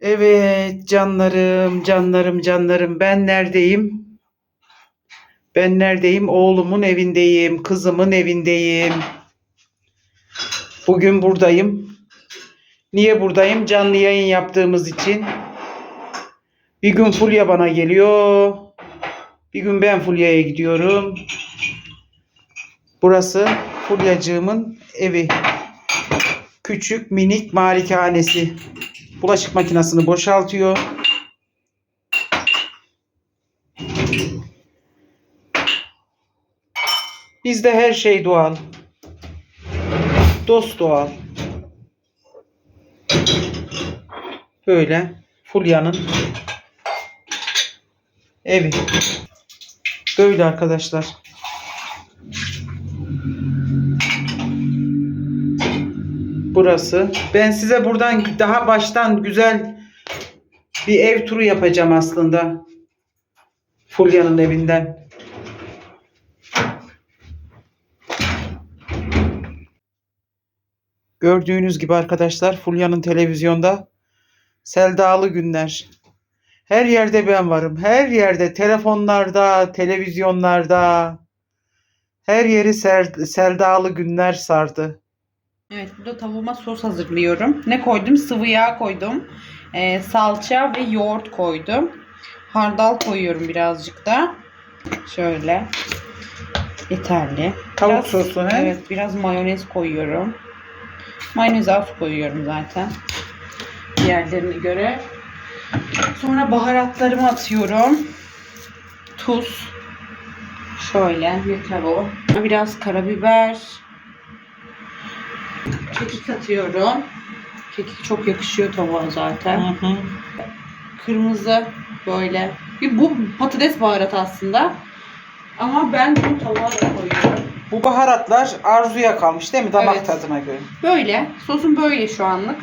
Evet canlarım, canlarım, canlarım. Ben neredeyim? Ben neredeyim? Oğlumun evindeyim, kızımın evindeyim. Bugün buradayım. Niye buradayım? Canlı yayın yaptığımız için. Bir gün Fulya bana geliyor. Bir gün ben Fulya'ya gidiyorum. Burası Fulyacığımın evi. Küçük minik malikanesi. Bulaşık makinesini boşaltıyor. Bizde her şey doğal. Dost doğal. Böyle Fulya'nın evi. Böyle arkadaşlar. Burası. Ben size buradan daha baştan güzel bir ev turu yapacağım aslında. Fulya'nın evinden. Gördüğünüz gibi arkadaşlar Fulya'nın televizyonda Selda'lı günler. Her yerde ben varım. Her yerde telefonlarda, televizyonlarda. Her yeri ser, Selda'lı günler sardı. Evet burada tavuğuma sos hazırlıyorum. Ne koydum? Sıvı yağ koydum. Ee, salça ve yoğurt koydum. Hardal koyuyorum birazcık da. Şöyle. Yeterli. Tavuk sosu, he? Evet biraz mayonez koyuyorum. Mayonez az koyuyorum zaten. Diğerlerine göre. Sonra baharatlarımı atıyorum. Tuz. Şöyle yeter o. Biraz karabiber. Kekik atıyorum. Kekik çok yakışıyor tavuğa zaten. Hı hı. Kırmızı böyle. Bir bu patates baharatı aslında. Ama ben bunu tavuğa da koyuyorum. Bu baharatlar arzuya kalmış değil mi? Damak Evet. tadına göre. Böyle. Sosum böyle şu anlık.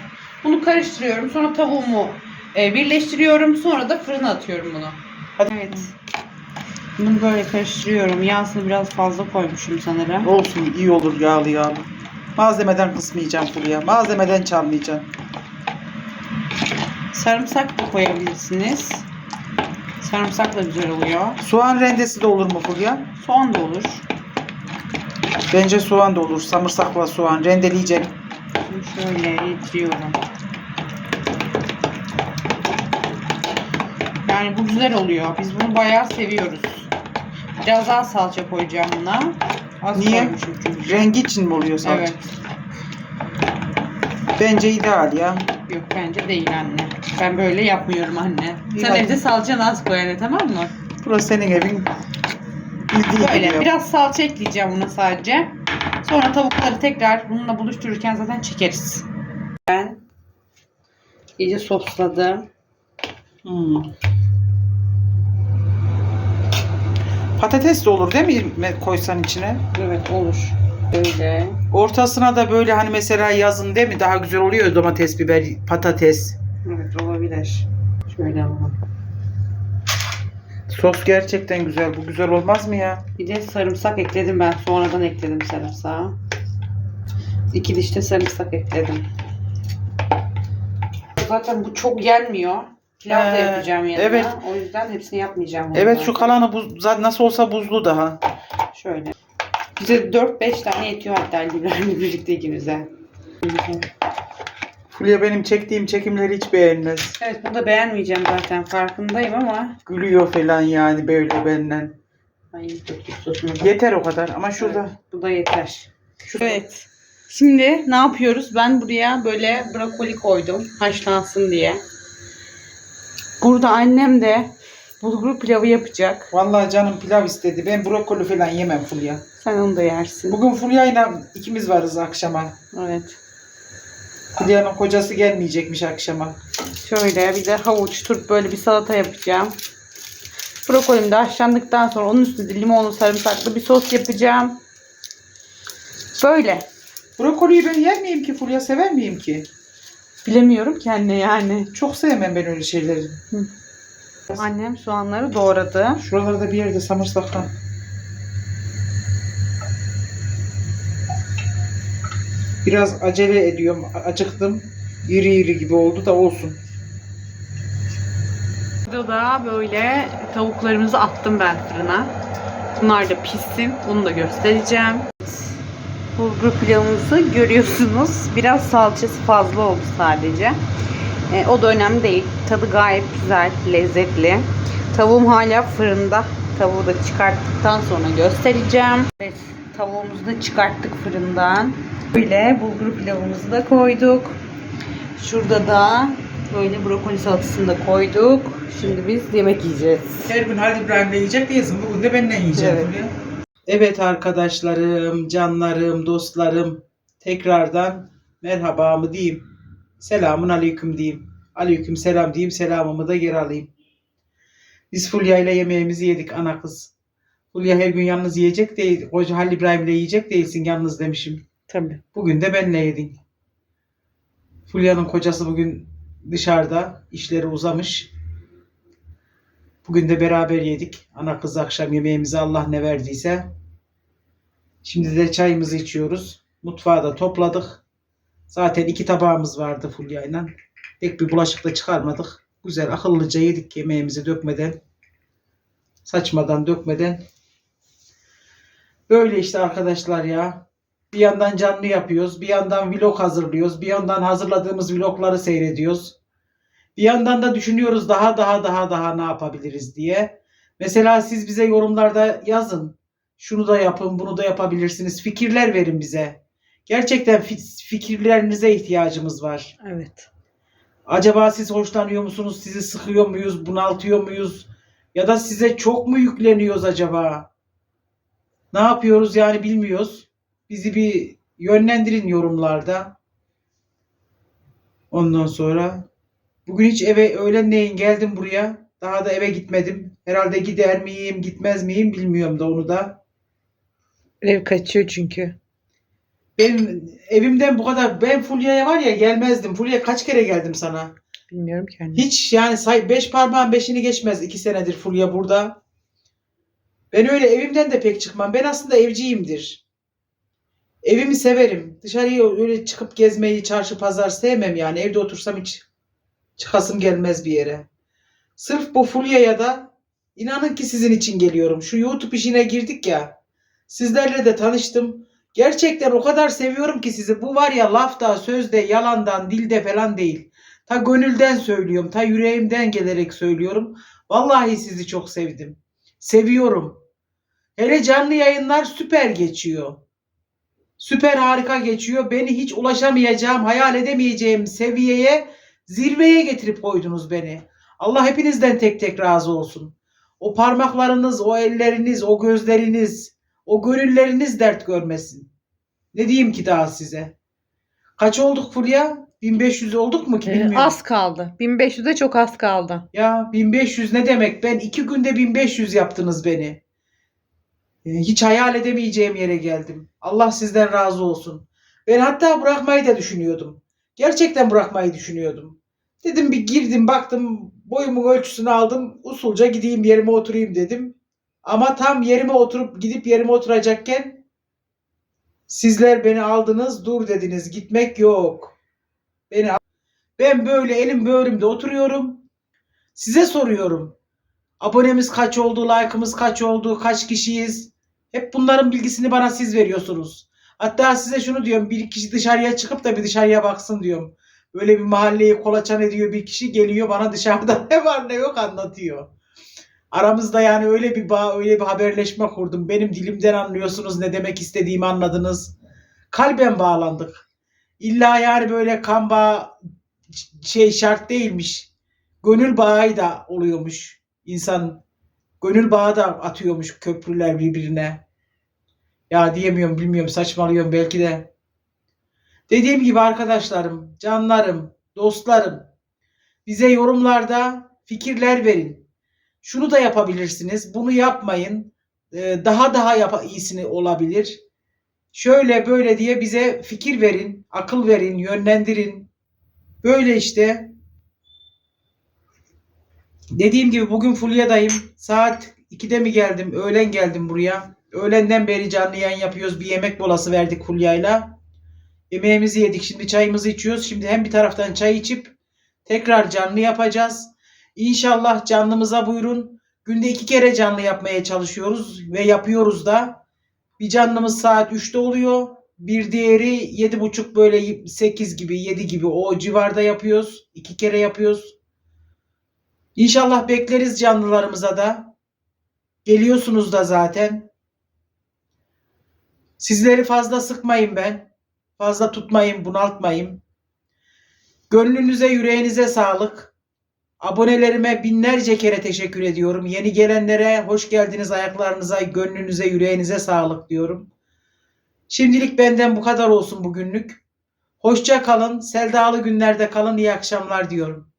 Bunu karıştırıyorum. Sonra tavuğumu e, birleştiriyorum. Sonra da fırına atıyorum bunu. Hadi. Evet. Bunu böyle karıştırıyorum. Yağsını biraz fazla koymuşum sanırım. Olsun iyi olur yağlı yağlı. Malzemeden kısmayacağım Fulya. Malzemeden çalmayacağım. Sarımsak da koyabilirsiniz. Sarımsak da güzel oluyor. Soğan rendesi de olur mu Fulya? Soğan da olur. Bence soğan da olur. Samırsakla soğan rendeleyeceğim. Şimdi şöyle yediriyorum. Yani bu güzel oluyor. Biz bunu bayağı seviyoruz. Biraz daha salça koyacağım buna. Az Niye? çünkü. Rengi için mi oluyor salça? Evet. Bence ideal ya. Yok bence değil anne. Ben böyle yapmıyorum anne. İyi, Sen hadi. evde salçanı az koy anne tamam mı? Burası senin evin. Bildiği Böyle gibi yap. biraz salça ekleyeceğim buna sadece. Sonra tavukları tekrar bununla buluştururken zaten çekeriz. Ben iyice sosladım. Hmm. Patates de olur değil mi koysan içine? Evet olur. Böyle. Ortasına da böyle hani mesela yazın değil mi daha güzel oluyor domates, biber, patates. Evet olabilir. Şöyle ama. Sos gerçekten güzel. Bu güzel olmaz mı ya? Bir de sarımsak ekledim ben. Sonradan ekledim sarımsağı. İki diş de sarımsak ekledim. Zaten bu çok gelmiyor. Pilav da Ee, yapacağım yanına. evet. O yüzden hepsini yapmayacağım. Evet şu kalanı buz, zaten nasıl olsa buzlu daha. Şöyle. Bize 4-5 tane yetiyor hatta İbrahim'le birlikte ikimize. Fulya benim çektiğim çekimleri hiç beğenmez. Evet bunu da beğenmeyeceğim zaten farkındayım ama. Gülüyor falan yani böyle benden. Ay döktük sosunu da. Yeter o kadar ama şurada. Evet, bu da yeter. Şu Evet. Şimdi ne yapıyoruz? Ben buraya böyle brokoli koydum haşlansın diye. Burada annem de bulgur pilavı yapacak. Vallahi canım pilav istedi. Ben brokoli falan yemem Fulya. Sen onu da yersin. Bugün Fulya'yla ikimiz varız akşama. Evet. Fulya'nın kocası gelmeyecekmiş akşama. Şöyle bir de havuç, turp böyle bir salata yapacağım. Brokolim de haşlandıktan sonra onun üstüne limonlu sarımsaklı bir sos yapacağım. Böyle. Brokoliyi ben yer miyim ki Fulya sever miyim ki? Bilemiyorum ki anne yani. Çok sevmem ben öyle şeyleri. Annem soğanları doğradı. Şuralarda bir yerde samırsaktan. Biraz acele ediyorum. Acıktım. İri iri gibi oldu da olsun. Burada da böyle tavuklarımızı attım ben fırına. Bunlar da pişsin. Onu da göstereceğim. Bulgur pilavımızı görüyorsunuz. Biraz salçası fazla oldu sadece. E, o da önemli değil. Tadı gayet güzel, lezzetli. Tavuğum hala fırında. Tavuğu da çıkarttıktan sonra göstereceğim. Evet, tavuğumuzu da çıkarttık fırından. Böyle bulgur pilavımızı da koyduk. Şurada da böyle brokoli salatasını da koyduk. Şimdi biz yemek yiyeceğiz. Her gün Halil İbrahim'le yiyecek değilsin. Bugün de benimle yiyeceğim. Evet. Evet arkadaşlarım, canlarım, dostlarım. Tekrardan merhabamı diyeyim. Selamun aleyküm diyeyim. Aleyküm selam diyeyim. Selamımı da geri alayım. Biz Fulya ile yemeğimizi yedik ana kız. Fulya her gün yalnız yiyecek değil. Koca Halil İbrahim'le yiyecek değilsin yalnız demişim. Tabii. Bugün de benle yedin. Fulya'nın kocası bugün dışarıda. işleri uzamış. Bugün de beraber yedik. Ana kız akşam yemeğimizi Allah ne verdiyse. Şimdi de çayımızı içiyoruz. Mutfağı da topladık. Zaten iki tabağımız vardı Fulya'yla. Tek bir bulaşık da çıkarmadık. Güzel akıllıca yedik yemeğimizi dökmeden. Saçmadan dökmeden. Böyle işte arkadaşlar ya. Bir yandan canlı yapıyoruz. Bir yandan vlog hazırlıyoruz. Bir yandan hazırladığımız vlogları seyrediyoruz. Bir yandan da düşünüyoruz daha daha daha daha ne yapabiliriz diye. Mesela siz bize yorumlarda yazın. Şunu da yapın, bunu da yapabilirsiniz. Fikirler verin bize. Gerçekten fi- fikirlerinize ihtiyacımız var. Evet. Acaba siz hoşlanıyor musunuz? Sizi sıkıyor muyuz? Bunaltıyor muyuz? Ya da size çok mu yükleniyoruz acaba? Ne yapıyoruz yani bilmiyoruz. Bizi bir yönlendirin yorumlarda. Ondan sonra bugün hiç eve öğlenleyin geldim buraya. Daha da eve gitmedim. Herhalde gider miyim, gitmez miyim bilmiyorum da onu da. Ev kaçıyor çünkü. Benim evimden bu kadar ben Fulya'ya var ya gelmezdim. Fulya kaç kere geldim sana? Bilmiyorum ki anne. Hiç yani say beş parmağın beşini geçmez iki senedir Fulya burada. Ben öyle evimden de pek çıkmam. Ben aslında evciyimdir. Evimi severim. Dışarıya öyle çıkıp gezmeyi, çarşı pazar sevmem yani. Evde otursam hiç çıkasım gelmez bir yere. Sırf bu Fulya'ya da inanın ki sizin için geliyorum. Şu YouTube işine girdik ya. Sizlerle de tanıştım. Gerçekten o kadar seviyorum ki sizi. Bu var ya lafta, sözde, yalandan, dilde falan değil. Ta gönülden söylüyorum. Ta yüreğimden gelerek söylüyorum. Vallahi sizi çok sevdim. Seviyorum. Hele canlı yayınlar süper geçiyor. Süper harika geçiyor. Beni hiç ulaşamayacağım, hayal edemeyeceğim seviyeye, zirveye getirip koydunuz beni. Allah hepinizden tek tek razı olsun. O parmaklarınız, o elleriniz, o gözleriniz, o gönülleriniz dert görmesin. Ne diyeyim ki daha size? Kaç olduk Fulya? 1500 olduk mu ki Ee, bilmiyorum. az kaldı. 1500'e çok az kaldı. Ya 1500 ne demek? Ben iki günde 1500 yaptınız beni. Ee, Hiç hayal edemeyeceğim yere geldim. Allah sizden razı olsun. Ben hatta bırakmayı da düşünüyordum. Gerçekten bırakmayı düşünüyordum. Dedim bir girdim baktım boyumun ölçüsünü aldım. Usulca gideyim yerime oturayım dedim. Ama tam yerime oturup gidip yerime oturacakken sizler beni aldınız dur dediniz gitmek yok. Beni ben böyle elim böğrümde oturuyorum. Size soruyorum. Abonemiz kaç oldu, like'ımız kaç oldu, kaç kişiyiz? Hep bunların bilgisini bana siz veriyorsunuz. Hatta size şunu diyorum, bir kişi dışarıya çıkıp da bir dışarıya baksın diyorum. Böyle bir mahalleyi kolaçan ediyor bir kişi geliyor bana dışarıda ne var ne yok anlatıyor. Aramızda yani öyle bir bağ, öyle bir haberleşme kurdum. Benim dilimden anlıyorsunuz ne demek istediğimi anladınız. Kalben bağlandık. İlla yani böyle kan bağı şey şart değilmiş. Gönül bağı da oluyormuş. İnsan gönül bağı da atıyormuş köprüler birbirine. Ya diyemiyorum bilmiyorum saçmalıyorum belki de. Dediğim gibi arkadaşlarım, canlarım, dostlarım bize yorumlarda fikirler verin. Şunu da yapabilirsiniz, bunu yapmayın. Ee, Daha daha yap iyisini olabilir. Şöyle böyle diye bize fikir verin, akıl verin, yönlendirin. Böyle işte. Dediğim gibi bugün Fulya'dayım. Saat 2'de mi geldim? Öğlen geldim buraya. Öğlenden beri canlı yayın yapıyoruz. Bir yemek molası verdik Fulya'yla. Yemeğimizi yedik. Şimdi çayımızı içiyoruz. Şimdi hem bir taraftan çay içip tekrar canlı yapacağız. İnşallah canlımıza buyurun. Günde iki kere canlı yapmaya çalışıyoruz ve yapıyoruz da. Bir canlımız saat 3'te oluyor. Bir diğeri 7.30 böyle 8 gibi 7 gibi o civarda yapıyoruz. İki kere yapıyoruz. İnşallah bekleriz canlılarımıza da. Geliyorsunuz da zaten. Sizleri fazla sıkmayın ben. Fazla tutmayın, bunaltmayın. Gönlünüze, yüreğinize sağlık. Abonelerime binlerce kere teşekkür ediyorum. Yeni gelenlere hoş geldiniz ayaklarınıza, gönlünüze, yüreğinize sağlık diyorum. Şimdilik benden bu kadar olsun bugünlük. Hoşça kalın, Seldalı günlerde kalın, iyi akşamlar diyorum.